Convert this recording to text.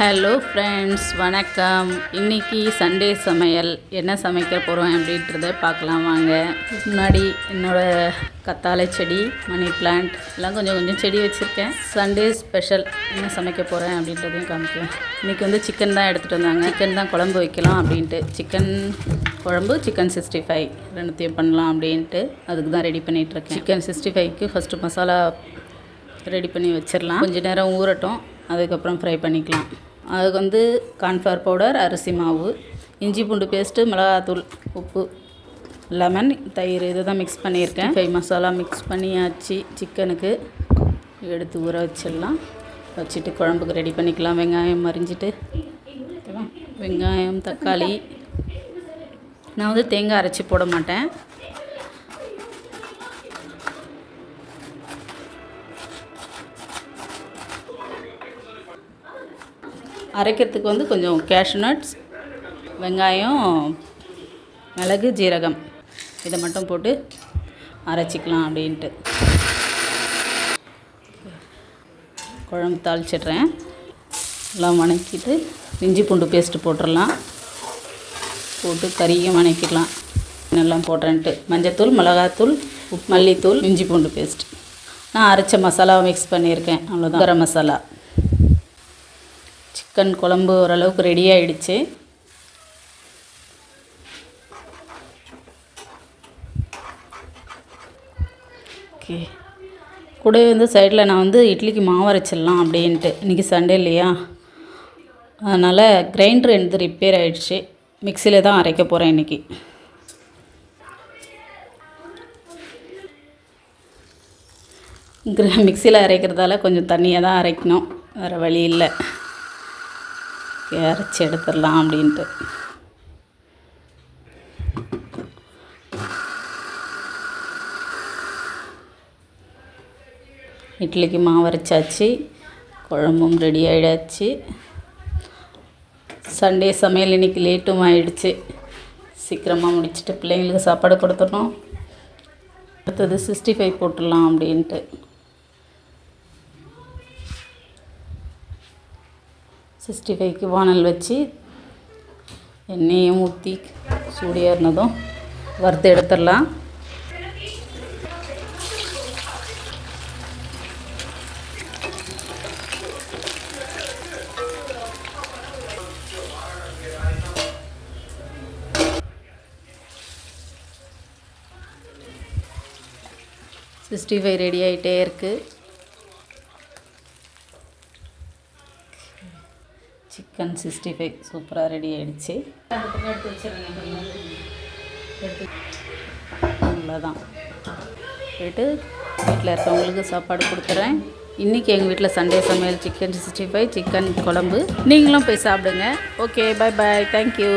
Hello friends வணக்கம். இன்றைக்கி Sunday சமையல். என்ன சமைக்க போகிறோம் அப்படின்றத பார்க்கலாம் வாங்க. முன்னாடி என்னோடய கத்தாழை செடி மணி பிளான்ட் எல்லாம் கொஞ்சம் கொஞ்சம் செடி வச்சுருக்கேன். சண்டே ஸ்பெஷல் என்ன சமைக்க போகிறேன் அப்படின்றதையும் காமிக்கிறேன். இன்றைக்கி வந்து சிக்கன் தான் எடுத்துகிட்டு வந்தாங்க. சிக்கன் தான் குழம்பு வைக்கலாம் அப்படின்ட்டு. சிக்கன் குழம்பு சிக்கன் சிக்ஸ்டி ஃபைவ் ரெண்டுத்தையும் பண்ணலாம் அப்படின்ட்டு அதுக்கு தான் ரெடி பண்ணிகிட்ருக்கேன் சிக்கன் சிக்ஸ்டி ஃபைவ்க்கு ஃபஸ்ட்டு மசாலா ரெடி பண்ணி வச்சிடலாம். கொஞ்சம் நேரம் ஊறட்டும். அதுக்கப்புறம் ஃப்ரை பண்ணிக்கலாம். அதுக்கு வந்து கார்ன்ஃப்ளவர் பவுடர் அரிசி மாவு இஞ்சி பூண்டு பேஸ்ட்டு மிளகாத்தூள் உப்பு லெமன் தயிர் இதை தான் மிக்ஸ் பண்ணியிருக்கேன். ஃபை மசாலா மிக்ஸ் பண்ணியாச்சு சிக்கனுக்கு. எடுத்து ஊற வச்சிடலாம். வச்சுட்டு குழம்புக்கு ரெடி பண்ணிக்கலாம். வெங்காயம் மரிஞ்சிட்டு ஓகேவா? வெங்காயம் தக்காளி. நான் வந்து தேங்காய் அரைச்சி போட மாட்டேன். அரைக்கிறதுக்கு வந்து கொஞ்சம் கேஷ்யூ நட்ஸ் வெங்காயம் மிளகு ஜீரகம். இதை மட்டும் போட்டு அரைச்சிக்கலாம் அப்படின்ட்டு. குழம்பு தாளிச்சிடுறேன். எல்லாம் வணக்கிட்டு இஞ்சி பூண்டு பேஸ்ட்டு போட்டுடலாம். போட்டு கறியும் வணக்கிடலாம். எல்லாம் போடுறேன்ட்டு. மஞ்சத்தூள் மிளகாத்தூள் உப் மல்லித்தூள் இஞ்சி பூண்டு பேஸ்ட் நான் அரைச்ச மசாலாவை மிக்ஸ் பண்ணியிருக்கேன். அவ்வளோதான் கரம் மசாலா. சிக்கன் குழம்பு ஓரளவுக்கு ரெடி ஆகிடுச்சு ஓகே. கூடவே வந்து சைடில் நான் வந்து இட்லிக்கு மாவு அரைச்சிடலாம் அப்படின்ட்டு. இன்றைக்கி சண்டே இல்லையா? அதனால் கிரைண்டர் எடுத்து ரிப்பேர் ஆகிடுச்சு மிக்சியில் தான் அரைக்க போகிறேன் இன்றைக்கி மிக்சியில் அரைக்கிறதால கொஞ்சம் தண்ணியாக தான் அரைக்கணும். வேறு வழி இல்லை. இறச்சி எடுத்துடலாம் அப்படின்ட்டு. இட்லிக்கு மாவு அரைச்சாச்சு குழம்பும் ரெடி ஆகிடாச்சு சண்டே சமையல் இன்றைக்கி லேட்டும் ஆகிடுச்சு சீக்கிரமாக முடிச்சுட்டு பிள்ளைங்களுக்கு சாப்பாடு கொடுத்துடணும். அடுத்தது சிக்ஸ்டி ஃபைவ் போட்டுடலாம் அப்படின்ட்டு. சிக்ஸ்டி ஃபைவ்க்கு வானல் வச்சு எண்ணெயும் ஊற்றி சூடியாக இருந்ததும் வறுத்து எடுத்துடலாம். சிக்ஸ்டி ஃபைவ் ரெடி ஆகிட்டே இருக்குது சிக்கன் சிக்ஸ்டி ஃபைவ் சூப்பராக ரெடி ஆகிடுச்சு அவ்வளோதான் போயிட்டு வீட்டில் இருக்கவங்களுக்கு சாப்பாடு கொடுத்துட்றேன் இன்றைக்கி எங்கள் வீட்டில் சண்டே சமையல் சிக்கன் சிக்ஸ்டி ஃபைவ் சிக்கன் குழம்பு. நீங்களும் போய் சாப்பிடுங்க. Okay bye bye thank you